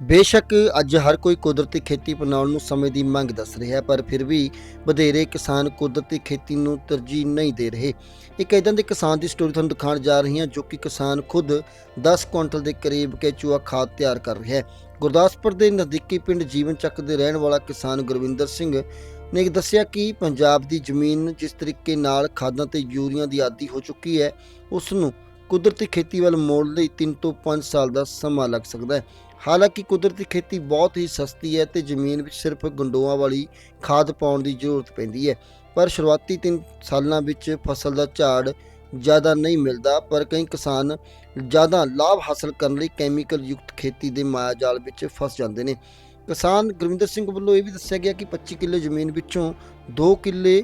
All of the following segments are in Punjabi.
ਬੇਸ਼ੱਕ ਅੱਜ ਹਰ ਕੋਈ ਕੁਦਰਤੀ ਖੇਤੀ ਅਪਣਾਉਣ ਨੂੰ ਸਮੇਂ ਦੀ ਮੰਗ ਦੱਸ ਰਿਹਾ ਹੈ, ਪਰ ਫਿਰ ਵੀ ਵਧੇਰੇ ਕਿਸਾਨ ਕੁਦਰਤੀ ਖੇਤੀ ਨੂੰ ਤਰਜੀਹ ਨਹੀਂ ਦੇ ਰਹੇ। ਇੱਕ ਇਦਾਂ ਦੇ ਕਿਸਾਨ ਦੀ ਸਟੋਰੀ ਤੁਹਾਨੂੰ ਦਿਖਾਉਣ ਜਾ ਰਹੀ ਹਾਂ, ਜੋ ਕਿ ਕਿਸਾਨ ਖੁਦ 10 ਕੁਇੰਟਲ ਦੇ ਕਰੀਬ ਕੇਚੂਆ ਖਾਦ ਤਿਆਰ ਕਰ ਰਿਹਾ ਹੈ। ਗੁਰਦਾਸਪੁਰ ਦੇ ਨਜ਼ਦੀਕੀ ਪਿੰਡ ਜੀਵਨ ਚੱਕ ਦੇ ਰਹਿਣ ਵਾਲਾ ਕਿਸਾਨ ਗੁਰਵਿੰਦਰ ਸਿੰਘ ਨੇ ਦੱਸਿਆ ਕਿ ਪੰਜਾਬ ਦੀ ਜ਼ਮੀਨ ਜਿਸ ਤਰੀਕੇ ਨਾਲ ਖਾਦਾਂ ਤੇ ਯੂਰੀਆ ਦੀ ਆਦੀ ਹੋ ਚੁੱਕੀ ਹੈ, ਉਸ ਨੂੰ ਕੁਦਰਤੀ ਖੇਤੀ ਵੱਲ ਮੋੜ ਲਈ 3 ਤੋਂ 5 ਸਾਲ ਦਾ ਸਮਾਂ ਲੱਗ ਸਕਦਾ ਹੈ। ਹਾਲਾਂਕਿ ਕੁਦਰਤੀ ਖੇਤੀ ਬਹੁਤ ਹੀ ਸਸਤੀ ਹੈ ਤੇ ਜ਼ਮੀਨ ਵਿੱਚ ਸਿਰਫ ਗੰਡੋਆਂ ਵਾਲੀ ਖਾਦ ਪਾਉਣ ਦੀ ਜ਼ਰੂਰਤ ਪੈਂਦੀ ਹੈ। ਪਰ ਸ਼ੁਰੂਆਤੀ 3 ਸਾਲਾਂ ਵਿੱਚ ਫਸਲ ਦਾ ਝਾੜ ਜ਼ਿਆਦਾ ਨਹੀਂ ਮਿਲਦਾ, ਪਰ ਕਈ ਕਿਸਾਨ ਜ਼ਿਆਦਾ ਲਾਭ ਹਾਸਲ ਕਰਨ ਲਈ ਕੈਮੀਕਲ ਯੁਕਤ ਖੇਤੀ ਦੇ ਮਾਇਆਜਾਲ ਵਿੱਚ ਫਸ ਜਾਂਦੇ ਨੇ। ਕਿਸਾਨ ਗੁਰਵਿੰਦਰ ਸਿੰਘ ਵੱਲੋਂ ਇਹ ਵੀ ਦੱਸਿਆ ਗਿਆ ਕਿ 25 ਕਿੱਲੇ ਜ਼ਮੀਨ ਵਿੱਚੋਂ 2 ਕਿੱਲੇ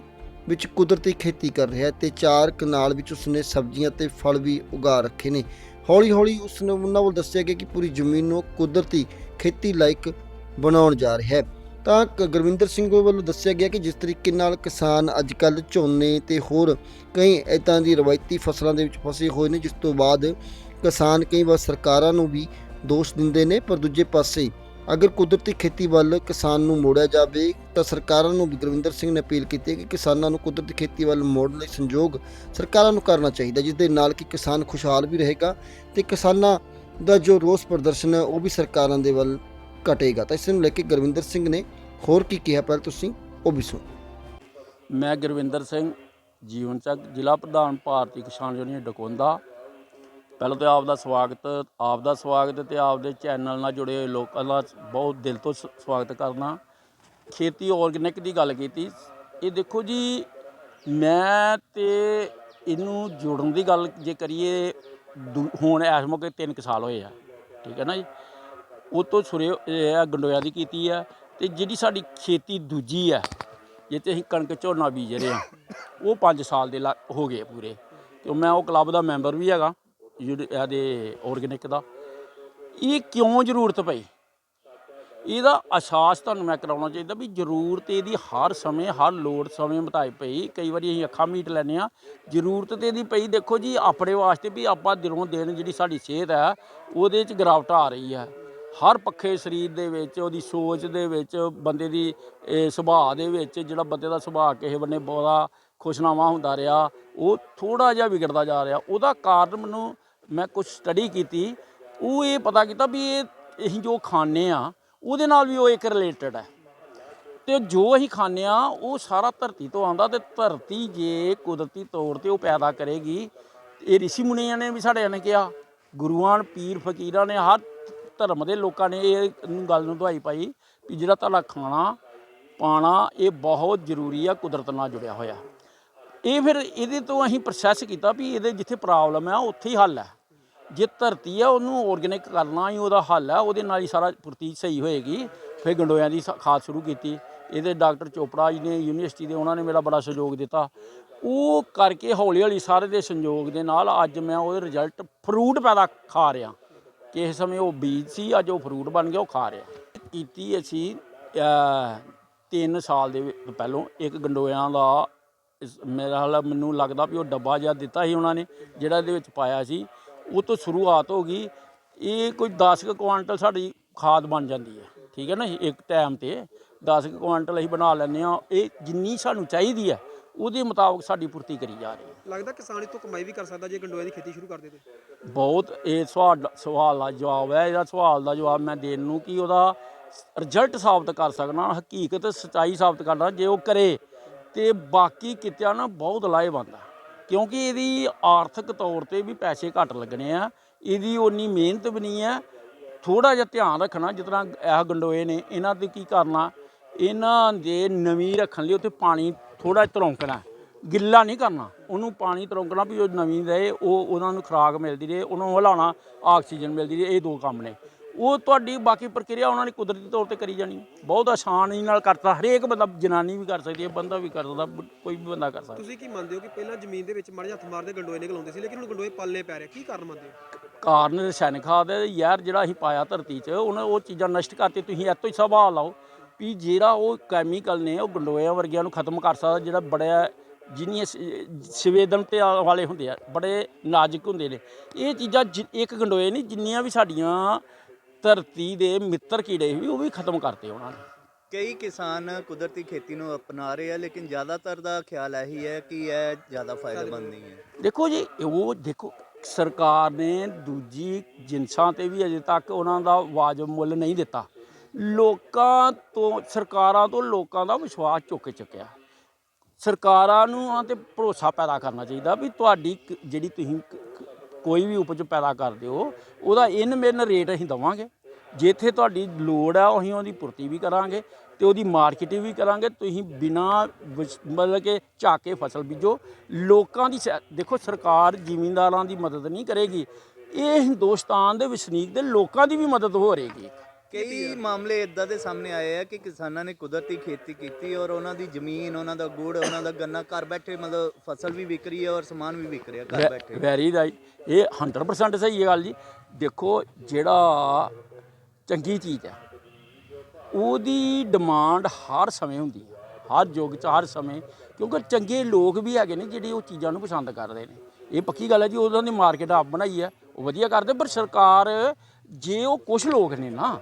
ਵਿੱਚ ਕੁਦਰਤੀ ਖੇਤੀ ਕਰ ਰਿਹਾ ਹੈ ਤੇ 4 ਕਨਾਲ ਵਿੱਚ ਉਸਨੇ ਸਬਜ਼ੀਆਂ ਤੇ ਫਲ ਵੀ ਉਗਾ ਰੱਖੇ ਨੇ। ਹੌਲੀ ਹੌਲੀ ਉਸ ਉਸਨੇ ਉਹਨਾਂ ਵੱਲ ਦੱਸਿਆ ਗਿਆ ਕਿ ਪੂਰੀ ਜ਼ਮੀਨ ਨੂੰ ਕੁਦਰਤੀ ਖੇਤੀ ਲਾਇਕ ਬਣਾਉਣ ਜਾ ਰਿਹਾ ਹੈ। ਤਾਂ ਕ- ਗੁਰਵਿੰਦਰ ਸਿੰਘ ਵੱਲੋਂ ਦੱਸਿਆ ਗਿਆ ਕਿ ਜਿਸ ਤਰੀਕੇ ਨਾਲ ਕਿਸਾਨ ਅੱਜ ਕੱਲ੍ਹ ਝੋਨੇ ਤੇ ਹੋਰ ਕਈ ਇਦਾਂ ਦੀ ਰਵਾਇਤੀ ਫਸਲਾਂ ਦੇ ਵਿੱਚ ਫਸੇ ਹੋਏ ਨੇ, ਜਿਸ ਤੋਂ ਬਾਅਦ ਕਿਸਾਨ ਕਈ ਵਾਰ ਸਰਕਾਰਾਂ ਨੂੰ ਵੀ ਦੋਸ਼ ਦਿੰਦੇ ਨੇ, ਪਰ ਦੂਜੇ ਪਾਸੇ ਅਗਰ ਕੁਦਰਤੀ ਖੇਤੀ ਵੱਲ ਕਿਸਾਨ ਨੂੰ ਮੋੜਿਆ ਜਾਵੇ, ਤਾਂ ਸਰਕਾਰਾਂ ਨੂੰ ਵੀ ਗੁਰਵਿੰਦਰ ਸਿੰਘ ਨੇ ਅਪੀਲ ਕੀਤੀ ਕਿ ਕਿਸਾਨਾਂ ਨੂੰ ਕੁਦਰਤੀ ਖੇਤੀ ਵੱਲ ਮੋੜਨ ਲਈ ਸੰਯੋਗ ਸਰਕਾਰਾਂ ਨੂੰ ਕਰਨਾ ਚਾਹੀਦਾ, ਜਿਸ ਦੇ ਨਾਲ ਕਿ ਕਿਸਾਨ ਖੁਸ਼ਹਾਲ ਵੀ ਰਹੇਗਾ ਤੇ ਕਿਸਾਨਾਂ ਦਾ ਜੋ ਰੋਸ ਪ੍ਰਦਰਸ਼ਨ ਹੈ, ਉਹ ਵੀ ਸਰਕਾਰਾਂ ਦੇ ਵੱਲ ਘਟੇਗਾ। ਤਾਂ ਇਸ ਨੂੰ ਲੈ ਕੇ ਗੁਰਵਿੰਦਰ ਸਿੰਘ ਨੇ ਹੋਰ ਕੀ ਕਿਹਾ ਪਹਿਲਾਂ ਤੁਸੀਂ ਉਹ ਵੀ ਸੁਣੋ। ਮੈਂ ਗੁਰਵਿੰਦਰ ਸਿੰਘ, ਜੀਵਨ ਚੱਕ ਜ਼ਿਲ੍ਹਾ ਪ੍ਰਧਾਨ ਭਾਰਤੀ ਕਿਸਾਨ ਯੂਨੀਅਨ, ਡਕੌਂਦਾ। ਪਹਿਲਾਂ ਤਾਂ ਆਪ ਦਾ ਸਵਾਗਤ ਆਪ ਦਾ ਸਵਾਗਤ ਤੇ ਆਪ ਦੇ ਚੈਨਲ ਨਾਲ ਜੁੜੇ ਹੋਏ ਲੋਕਾਂ ਦਾ ਬਹੁਤ ਦਿਲ ਤੋਂ ਸ- ਸਵਾਗਤ ਕਰਨਾ ਖੇਤੀ ਆਰਗੈਨਿਕ ਦੀ ਗੱਲ ਕੀਤੀ। ਇਹ ਦੇਖੋ ਜੀ, ਮੈਂ ਤੇ ਇਹਨੂੰ ਜੋੜਨ ਦੀ ਗੱਲ ਜੇ ਕਰੀਏ, ਦੂ- ਹੁਣ ਇਸ ਮੌਕੇ 3 ਸਾਲ ਹੋਏ ਆ, ਠੀਕ ਹੈ ਨਾ ਜੀ? ਉਹ ਤੋਂ ਸੁਰੇ, ਇਹ ਆ ਗੰਡੋਇਆ ਦੀ ਕੀਤੀ ਆ ਤੇ ਜਿਹੜੀ ਸਾਡੀ ਖੇਤੀ ਦੂਜੀ ਆ, ਜਿੱਥੇ ਅਸੀਂ ਕਣਕ ਝੋਨਾ ਬੀਜ ਰਹੇ ਆ, ਉਹ 5 ਸਾਲ ਦੇ ਲਾ- ਹੋ ਗਏ ਪੂਰੇ। ਤੇ ਮੈਂ ਉਹ ਕਲੱਬ ਦਾ ਮੈਂਬਰ ਵੀ ਹੈਗਾ। ਇਹਦੇ ਆਰਗੈਨਿਕ ਦਾ ਇਹ ਕਿਉਂ ਜ਼ਰੂਰਤ ਪਈ? ਇਹਦਾ ਅਹਿਸਾਸ ਤੁਹਾਨੂੰ ਮੈਂ ਕਰਾਉਣਾ ਚਾਹੀਦਾ ਵੀ ਜ਼ਰੂਰਤ ਇਹਦੀ ਹਰ ਸਮੇਂ, ਹਰ ਲੋੜ ਸਮੇਂ ਮੁਤਾਬਿਕ ਪਈ। ਕਈ ਵਾਰੀ ਅਸੀਂ ਅੱਖਾਂ ਮੀਟ ਲੈਂਦੇ ਆ ਜ਼ਰੂਰਤ ਤੇ ਇਹਦੀ ਪਈ, ਦੇਖੋ ਜੀ, ਆਪਣੇ ਵਾਸਤੇ ਵੀ ਆਪਾਂ ਦਿਨੋਂ ਦਿਨ ਜਿਹੜੀ ਸਾਡੀ ਸਿਹਤ ਹੈ, ਉਹਦੇ 'ਚ ਗਿਰਾਵਟ ਆ ਰਹੀ ਹੈ। ਹਰ ਪੱਖੇ ਸਰੀਰ ਦੇ ਵਿੱਚ, ਉਹਦੀ ਸੋਚ ਦੇ ਵਿੱਚ, ਬੰਦੇ ਦੀ ਸੁਭਾਅ ਦੇ ਵਿੱਚ, ਜਿਹੜਾ ਬੰਦੇ ਦਾ ਸੁਭਾਅ ਕਿਸੇ ਬੰਨੇ ਬਹੁਤਾ ਖੁਸ਼ਨਾਮਾ ਹੁੰਦਾ ਰਿਹਾ, ਉਹ ਥੋੜਾ ਜਿਹਾ ਵਿਗੜਦਾ ਜਾ ਰਿਹਾ। ਉਹਦਾ ਕਾਰਨ ਮੈਨੂੰ ਮੈਂ ਕੁਝ ਸਟੱਡੀ ਕੀਤੀ, ਉਹ ਇਹ ਪਤਾ ਕੀਤਾ ਵੀ ਇਹ, ਅਸੀਂ ਜੋ ਖਾਂਦੇ ਆ ਉਹਦੇ ਨਾਲ ਵੀ ਉਹ ਇੱਕ ਰਿਲੇਟਡ ਹੈ। ਤੇ ਜੋ ਅਸੀਂ ਖਾਂਦੇ ਆ ਉਹ ਸਾਰਾ ਧਰਤੀ ਤੋਂ ਆਉਂਦਾ ਤੇ ਧਰਤੀ ਜੇ ਕੁਦਰਤੀ ਤੌਰ ਤੇ ਉਹ ਪੈਦਾ ਕਰੇਗੀ। ਇਹ ਰਿਸ਼ੀ ਮੁਨੀਆਂ ਨੇ ਵੀ ਸਾਡੇ ਨੇ ਕਿਹਾ ਗੁਰੂਆਂ ਪੀਰ ਫਕੀਰਾਂ ਨੇ, ਹਰ ਧਰਮ ਦੇ ਲੋਕਾਂ ਨੇ ਇਹ ਗੱਲ ਨੂੰ ਦਵਾਈ ਪਾਈ ਵੀ ਜਿਹੜਾ ਤੁਹਾਡਾ ਖਾਣਾ, ਪਾਣਾ, ਇਹ ਬਹੁਤ ਜ਼ਰੂਰੀ ਆ, ਕੁਦਰਤ ਨਾਲ ਜੁੜਿਆ ਹੋਇਆ। ਇਹ ਫਿਰ ਇਹਦੇ ਤੋਂ ਅਸੀਂ ਪ੍ਰੋਸੈਸ ਕੀਤਾ ਵੀ ਇਹਦੇ ਜਿੱਥੇ ਪ੍ਰੋਬਲਮ ਹੈ ਉੱਥੇ ਹੀ ਹੱਲ ਹੈ। ਜੇ ਧਰਤੀ ਆ, ਉਹਨੂੰ ਆਰਗੈਨਿਕ ਕਰਨਾ ਹੀ ਉਹਦਾ ਹੱਲ ਹੈ ਉਹਦੇ ਨਾਲ ਹੀ ਸਾਰਾ ਪੁਰਤੀ ਸਹੀ ਹੋਏਗੀ। ਫਿਰ ਗੰਡੋਇਆਂ ਦੀ ਸ- ਖਾਦ ਸ਼ੁਰੂ ਕੀਤੀ। ਇਹਦੇ ਡਾਕਟਰ ਚੋਪੜਾ ਜੀ ਨੇ, ਯੂਨੀਵਰਸਿਟੀ ਦੇ, ਉਹਨਾਂ ਨੇ ਮੇਰਾ ਬੜਾ ਸਹਿਯੋਗ ਦਿੱਤਾ। ਉਹ ਕਰਕੇ ਹੌਲੀ ਹੌਲੀ ਸਾਰੇ ਦੇ ਸੰਯੋਗ ਦੇ ਨਾਲ ਅੱਜ ਮੈਂ ਉਹਦੇ ਰਿਜ਼ਲਟ ਫਰੂਟ ਪੈਦਾ ਖਾ ਰਿਹਾ। ਕਿਸੇ ਸਮੇਂ ਉਹ ਬੀਜ ਸੀ, ਅੱਜ ਉਹ ਫਰੂਟ ਬਣ ਗਿਆ, ਉਹ ਖਾ ਰਿਹਾ। ਕੀਤੀ ਅਸੀਂ 3 ਸਾਲ ਦੇ ਵਿੱਚ ਪਹਿਲੋਂ ਇੱਕ ਗੰਡੋਇਆਂ ਦਾ ਇਸ- ਮੇਰਾ ਹਾਲ ਮੈਨੂੰ ਲੱਗਦਾ ਵੀ ਉਹ ਡੱਬਾ ਜਿਹਾ ਦਿੱਤਾ ਸੀ ਉਹਨਾਂ ਨੇ, ਜਿਹੜਾ ਇਹਦੇ ਵਿੱਚ ਪਾਇਆ ਸੀ। ਉਹ ਤੋਂ ਸ਼ੁਰੂਆਤ ਹੋ ਗਈ ਇਹ ਕੋਈ 10 ਕੁ ਕੁਆਂਟਲ ਸਾਡੀ ਖਾਦ ਬਣ ਜਾਂਦੀ ਹੈ ਠੀਕ ਹੈ ਨਾ ਇੱਕ ਟਾਈਮ ਤੇ। 10 ਕੁ ਕੁਆਂਟਲ ਅਸੀਂ ਬਣਾ ਲੈਂਦੇ ਆ ਇਹ ਜਿੰਨੀ ਸਾਨੂੰ ਚਾਹੀਦੀ ਹੈ ਉਹਦੇ ਮੁਤਾਬਕ ਸਾਡੀ ਪੂਰਤੀ ਕਰੀ ਜਾ ਰਹੀ ਹੈ। ਲੱਗਦਾ ਕਿਸਾਨ ਇਹ ਤੋਂ ਕਮਾਈ ਵੀ ਕਰ ਸਕਦਾ ਜੇ ਗੰਡੋਏ ਦੀ ਖੇਤੀ ਸ਼ੁਰੂ ਕਰ ਦੇ ਤੇ ਬਹੁਤ ਇਹ ਸਵਾਲ ਸਵਾਲ ਦਾ ਜਵਾਬ ਹੈ ਇਹਦਾ ਸਵਾਲ ਦਾ ਜਵਾਬ ਮੈਂ ਦੇਣ ਨੂੰ ਕਿ ਉਹਦਾ ਰਿਜ਼ਲਟ ਸਾਬਤ ਕਰ ਸਕਣਾ ਹਕੀਕਤ ਸਚਾਈ ਸਾਬਤ ਕਰਨਾ ਜੇ ਉਹ ਕਰੇ ਤੇ ਬਾਕੀ ਕਿਤਿਆਂ ਨਾਲ ਬਹੁਤ ਲਾਹੇਵੰਦ ਆ। ਕਿਉਂਕਿ ਇਹਦੀ ਆਰਥਿਕ ਤੌਰ ਤੇ ਵੀ ਪੈਸੇ ਘੱਟ ਲੱਗਣੇ ਆ, ਇਹਦੀ ਉਨੀ ਮਿਹਨਤ ਵੀ ਨਹੀਂ ਹੈ ਥੋੜਾ ਜਿਹਾ ਧਿਆਨ ਰੱਖਣਾ, ਜਿਸ ਤਰ੍ਹਾਂ ਇਹ ਗੰਡੋਏ ਨੇ, ਇਹਨਾਂ ਤੇ ਕੀ ਕਰਨਾ, ਇਹਨਾਂ ਦੇ ਨਵੀਂ ਰੱਖਣ ਲਈ ਉੱਥੇ ਪਾਣੀ ਥੋੜਾ ਤਰੌਂਕਣਾ, ਗਿੱਲਾ ਨਹੀਂ ਕਰਨਾ, ਉਹਨੂੰ ਪਾਣੀ ਤਰੌਂਕਣਾ ਵੀ ਉਹ ਨਵੀਂ ਰਹੇ ਉਹ ਉਹਨਾਂ ਨੂੰ ਖੁਰਾਕ ਮਿਲਦੀ ਰਹੇ, ਉਹਨੂੰ ਹਿਲਾਉਣਾ, ਆਕਸੀਜਨ ਮਿਲਦੀ ਰਹੇ, ਇਹ ਦੋ ਕੰਮ ਨੇ। ਉਹ ਤੁਹਾਡੀ ਬਾਕੀ ਪ੍ਰਕਿਰਿਆ ਉਹਨਾਂ ਨੇ ਕੁਦਰਤੀ ਤੌਰ ਤੇ ਕਰੀ ਜਾਣੀ। ਬਹੁਤ ਆਸਾਨੀ ਨਾਲ ਕਰਤਾ। ਹਰੇਕ ਬੰਦਾ ਜਨਾਨੀ ਵੀ ਕਰ ਸਕਦੀ ਹੈ ਬੰਦਾ ਵੀ ਕਰ ਸਕਦਾ ਕੋਈ ਵੀ ਬੰਦਾ ਕਰ ਸਕਦਾ। ਤੁਸੀਂ ਕੀ ਮੰਨਦੇ ਹੋ ਕਿ ਪਹਿਲਾਂ ਜ਼ਮੀਨ ਦੇ ਵਿੱਚ ਮਾੜੇ ਹੱਥ ਮਾਰਦੇ ਗੰਡੋਏ ਨਿਕਲ ਆਉਂਦੇ ਸੀ ਲੇਕਿਨ ਹੁਣ ਗੰਡੋਏ ਪਾਲਨੇ ਪੈ ਰਹੇ ਕੀ ਕਾਰਨ ਮੰਨਦੇ ਹੋ? ਕਾਰਨ ਰਸਾਇਣਿਕ ਖਾਦ ਹੈ ਯਾਰ ਜਿਹੜਾ ਅਸੀਂ ਪਾਇਆ ਧਰਤੀ 'ਚ ਉਹਨਾਂ ਉਹ ਚੀਜ਼ਾਂ ਨਸ਼ਟ ਕਰਤੀ ਤੁਸੀਂ ਇਹ ਤੋਂ ਹੀ ਸਵਾਲ ਲਾਓ ਵੀ ਜਿਹੜਾ ਉਹ ਕੈਮੀਕਲ ਨੇ ਉਹ ਗੰਡੋਇਆਂ ਵਰਗਿਆਂ ਨੂੰ ਖਤਮ ਕਰ ਸਕਦਾ ਜਿਹੜਾ ਬੜਾ ਜਿੰਨੀਆਂ ਸੰਵੇਦਨਤਾ ਵਾਲੇ ਹੁੰਦੇ ਆ ਬੜੇ ਨਾਜ਼ੁਕ ਹੁੰਦੇ ਨੇ। ਇਹ ਚੀਜ਼ਾਂ ਇੱਕ ਗੰਡੋਏ ਨਹੀਂ ਜਿੰਨੀਆਂ ਵੀ ਸਾਡੀਆਂ ਧਰਤੀ ਦੇ ਮਿੱਤਰ ਕੀੜੇ ਵੀ ਉਹ ਵੀ ਖਤਮ ਕਰਤੇ ਉਹਨਾਂ ਨੇ। ਕਈ ਕਿਸਾਨ ਕੁਦਰਤੀ ਖੇਤੀ ਨੂੰ ਅਪਣਾ ਰਹੇ ਆ ਲੇਕਿਨ ਜ਼ਿਆਦਾਤਰ ਦਾ ਖਿਆਲ ਇਹੀ ਹੈ ਕਿ ਇਹ ਜ਼ਿਆਦਾ ਫਾਇਦੇਮੰਦ ਨਹੀਂ ਹੈ। ਦੇਖੋ ਜੀ ਉਹ ਦੇਖੋ ਸਰਕਾਰ ਨੇ ਦੂਜੀ ਜਿਨਸਾਂ ਤੇ ਵੀ ਅਜੇ ਤੱਕ ਉਹਨਾਂ ਦਾ ਵਾਜਬ ਮੁੱਲ ਨਹੀਂ ਦਿੱਤਾ। ਲੋਕਾਂ ਤੋਂ ਸਰਕਾਰਾਂ ਤੋਂ ਲੋਕਾਂ ਦਾ ਵਿਸ਼ਵਾਸ ਚੁੱਕ ਚੁੱਕਿਆ। ਸਰਕਾਰਾਂ ਨੂੰ ਆ ਤੇ ਭਰੋਸਾ ਪੈਦਾ ਕਰਨਾ ਚਾਹੀਦਾ ਵੀ ਤੁਹਾਡੀ ਜਿਹੜੀ ਤੁਸੀਂ ਕੋਈ ਵੀ ਉਪਜ ਪੈਦਾ ਕਰਦੇ ਹੋ ਉਹਦਾ ਇਨ ਮਿਨ ਰੇਟ ਅਸੀਂ ਦਵਾਂਗੇ। ਜਿੱਥੇ ਤੁਹਾਡੀ ਲੋੜ ਆ, ਅਸੀਂ ਉਹਦੀ ਪੂਰਤੀ ਵੀ ਕਰਾਂਗੇ ਤੇ ਉਹਦੀ ਮਾਰਕੀਟਿੰਗ ਵੀ ਕਰਾਂਗੇ। ਤੁਸੀਂ ਬਿਨਾ ਮਤਲਬ ਕਿ ਝਾਕ ਕੇ ਫਸਲ ਬੀਜੋ। ਲੋਕਾਂ ਦੀ ਸੈ- ਦੇਖੋ ਸਰਕਾਰ ਜ਼ਿਮੀਂਦਾਰਾਂ ਦੀ ਮਦਦ ਨਹੀਂ ਕਰੇਗੀ। ਇਹ ਹਿੰਦੁਸਤਾਨ ਦੇ ਵਸਨੀਕ ਦੇ ਲੋਕਾਂ ਦੀ ਵੀ ਮਦਦ ਹੋ ਰਹੇਗੀ ਕਈ ਮਾਮਲੇ ਇਦਾਂ ਦੇ ਸਾਹਮਣੇ ਆਏ ਆ ਕਿ ਕਿਸਾਨਾਂ ਨੇ ਕੁਦਰਤੀ ਖੇਤੀ ਕੀਤੀ ਔਰ ਉਹਨਾਂ ਦੀ ਜ਼ਮੀਨ ਉਹਨਾਂ ਦਾ ਗੁੜ ਉਹਨਾਂ ਦਾ ਗੰਨਾ ਘਰ ਬੈਠੇ ਮਤਲਬ ਫਸਲ ਵੀ ਵਿਕ ਰਹੀ ਹੈ ਔਰ ਸਮਾਨ ਵੀ ਵਿਕ ਰਿਹਾ ਘਰ ਬੈਠੇ। ਵੈਰੀ ਦਾ ਇਹ 100% ਸਹੀ ਹੈ ਗੱਲ ਜੀ। ਦੇਖੋ ਜਿਹੜਾ ਚੰਗੀ ਚੀਜ਼ ਹੈ ਉਹਦੀ ਡਿਮਾਂਡ ਹਰ ਸਮੇਂ ਹੁੰਦੀ ਹੈ ਹਰ ਯੁੱਗ 'ਚ ਹਰ ਸਮੇਂ। ਕਿਉਂਕਿ ਚੰਗੇ ਲੋਕ ਵੀ ਹੈਗੇ ਨੇ ਜਿਹੜੇ ਉਹ ਚੀਜ਼ਾਂ ਨੂੰ ਪਸੰਦ ਕਰਦੇ ਨੇ। ਇਹ ਪੱਕੀ ਗੱਲ ਹੈ ਜੀ ਉਹਨਾਂ ਦੀ ਮਾਰਕੀਟ ਆਪ ਬਣਾਈ ਹੈ ਉਹ ਵਧੀਆ ਕਰਦੇ ਪਰ ਸਰਕਾਰ ਜੇ ਉਹ ਕੁਝ ਲੋਕ ਨੇ ਨਾ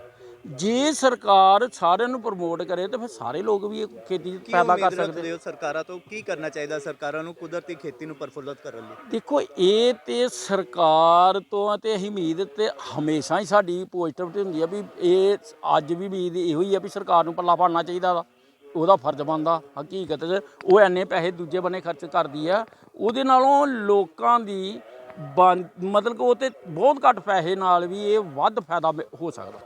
ਜੇ ਸਰਕਾਰ ਸਾਰਿਆਂ ਨੂੰ ਪ੍ਰਮੋਟ ਕਰੇ ਤਾਂ ਫਿਰ ਸਾਰੇ ਲੋਕ ਵੀ ਇਹ ਖੇਤੀ ਪੈਦਾ ਕਰ ਸਕਦੇ ਹੋ ਸਰਕਾਰਾਂ ਤੋਂ? ਕੀ ਕਰਨਾ ਚਾਹੀਦਾ ਸਰਕਾਰਾਂ ਨੂੰ ਕੁਦਰਤੀ ਖੇਤੀ ਨੂੰ ਪ੍ਰਫੁੱਲਤ ਕਰਨ ਲਈ? ਦੇਖੋ ਇਹ ਤੇ ਸਰਕਾਰ ਤੋਂ ਤੇ ਅਸੀਂ ਉਮੀਦ ਤੇ ਹਮੇਸ਼ਾ ਹੀ ਸਾਡੀ ਪੋਜ਼ਿਟਿਵ ਹੁੰਦੀ ਆ ਵੀ ਇਹ ਅੱਜ ਵੀ ਉਮੀਦ ਇਹੋ ਹੀ ਆ ਵੀ ਸਰਕਾਰ ਨੂੰ ਪੱਲਾ ਪਾੜਨਾ ਚਾਹੀਦਾ ਵਾ। ਉਹਦਾ ਫਰਜ਼ ਬਣਦਾ ਹਕੀਕਤ 'ਚ। ਉਹ ਐਨੇ ਪੈਸੇ ਦੂਜੇ ਬੰਨੇ ਖਰਚ ਕਰਦੀ ਆ। ਉਹਦੇ ਨਾਲੋਂ ਲੋਕਾਂ ਦੀ ਮਤਲਬ ਕਿ ਉਹ ਤੇ ਬਹੁਤ ਘੱਟ ਪੈਸੇ ਨਾਲ ਵੀ ਇਹ ਵੱਧ ਫਾਇਦਾ ਹੋ ਸਕਦਾ।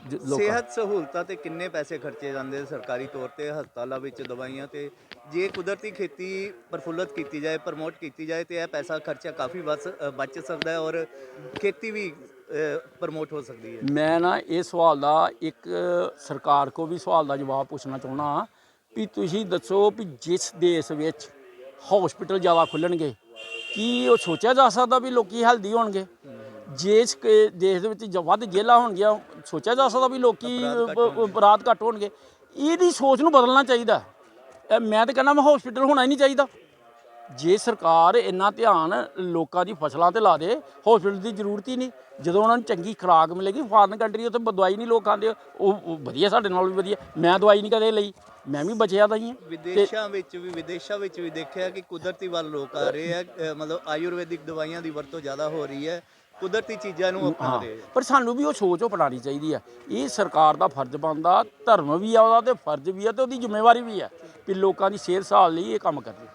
ਜ- ਲੋਕਾਂ ਨੂੰ। ਸਿਹਤ ਸਹੂਲਤਾਂ ਤੇ ਕਿੰਨੇ ਪੈਸੇ ਖਰਚੇ ਜਾਂਦੇ ਸਰਕਾਰੀ ਤੌਰ ਤੇ ਹਸਪਤਾਲਾਂ ਵਿੱਚ ਦਵਾਈਆਂ ਤੇ ਜੇ ਕੁਦਰਤੀ ਖੇਤੀ ਪ੍ਰਫੁੱਲਤ ਕੀਤੀ ਜਾਏ ਪ੍ਰਮੋਟ ਕੀਤੀ ਜਾਏ ਤੇ ਇਹ ਪੈਸਾ ਖਰਚਾ ਕਾਫੀ ਬਚ ਬਚ ਸਕਦਾ ਹੈ ਔਰ ਖੇਤੀ ਵੀ ਪ੍ਰਮੋਟ ਹੋ ਸਕਦੀ ਹੈ ਮੈਂ ਨਾ ਇਹ ਸਵਾਲ ਦਾ ਇੱਕ ਸਰਕਾਰ ਕੋ ਵੀ ਸਵਾਲ ਦਾ ਜਵਾਬ ਪੁੱਛਣਾ ਚਾਹੁੰਦਾ ਵੀ ਤੁਸੀਂ ਦੱਸੋ ਵੀ ਜਿਸ ਦੇਸ਼ ਵਿੱਚ ਹਸਪੀਟਲ ਜ਼ਿਆਦਾ ਖੁੱਲਣਗੇ ਕੀ ਉਹ ਸੋਚਿਆ ਜਾ ਸਕਦਾ ਵੀ ਲੋਕੀ ਹੈਲਦੀ ਹੋਣਗੇ ਜਿਸ ਕੇ ਦੇਸ਼ ਦੇ ਵਿੱਚ ਜ- ਵੱਧ ਜੇਲਾਂ ਹੋਣਗੀਆਂ ਸੋਚਿਆ ਜਾ ਸਕਦਾ ਵੀ ਲੋਕੀ ਅਪਰਾਧ ਘੱਟ ਹੋਣਗੇ। ਇਹਦੀ ਸੋਚ ਨੂੰ ਬਦਲਣਾ ਚਾਹੀਦਾ। ਇਹ ਮੈਂ ਤਾਂ ਕਹਿੰਦਾ ਮੈਂ ਹਸਪੀਟਲ ਹੋਣਾ ਹੀ ਨਹੀਂ ਚਾਹੀਦਾ। ਜੇ ਸਰਕਾਰ ਇੰਨਾ ਧਿਆਨ ਲੋਕਾਂ ਦੀ ਫਸਲਾਂ ਤੇ ਲਾ ਦੇ ਹਸਪੀਟਲ ਦੀ ਜ਼ਰੂਰਤ ਹੀ ਨਹੀਂ। ਜਦੋਂ ਉਹਨਾਂ ਨੂੰ ਚੰਗੀ ਖੁਰਾਕ ਮਿਲੇਗੀ ਫਾਰਨ ਕੰਟਰੀ ਉੱਥੇ ਬ- ਦਵਾਈ ਨਹੀਂ ਲੋਕ ਖਾਂਦੇ। ਉਹ ਉਹ ਵਧੀਆ ਸਾਡੇ ਨਾਲ ਵੀ ਵਧੀਆ। ਮੈਂ ਦਵਾਈ ਨਹੀਂ ਕਦੇ ਲਈ। ਮੈਂ ਵੀ ਬਚਿਆ ਦਾ ਹੀ ਹਾਂ। ਤੇ ਵਿਦੇਸ਼ਾਂ ਵਿੱਚ ਵੀ ਵਿਦੇਸ਼ਾਂ ਵਿੱਚ ਵੀ ਦੇਖਿਆ ਕਿ ਕੁਦਰਤੀ ਵੱਲ ਲੋਕ ਆ ਰਹੇ ਆ। ਅ, ਮਤਲਬ ਆਯੁਰਵੈਦਿਕ ਦਵਾਈਆਂ ਦੀ ਵਰਤੋਂ ਜ਼ਿਆਦਾ ਹੋ ਰਹੀ ਹੈ। ਕੁਦਰਤੀ ਚੀਜ਼ਾਂ ਨੂੰ ਅਪਣਾ ਹਾਂ। ਰਹੇ ਆ ਪਰ ਸਾਨੂੰ ਵੀ ਉਹ ਸੋਚ ਅਪਣਾਉਣੀ ਚਾਹੀਦੀ ਆ ਇਹ ਸਰਕਾਰ ਦਾ ਫਰਜ਼ ਬਣਦਾ ਧਰਮ ਵੀ ਆ ਉਹਦਾ ਤੇ ਫਰਜ਼ ਵੀ ਆ ਤੇ ਉਹਦੀ ਜ਼ਿੰਮੇਵਾਰੀ ਵੀ ਆ ਵੀ ਲੋਕਾਂ ਦੀ ਸਿਹਤ ਸਾਲ ਲਈ ਇਹ ਕੰਮ ਕਰਨੀ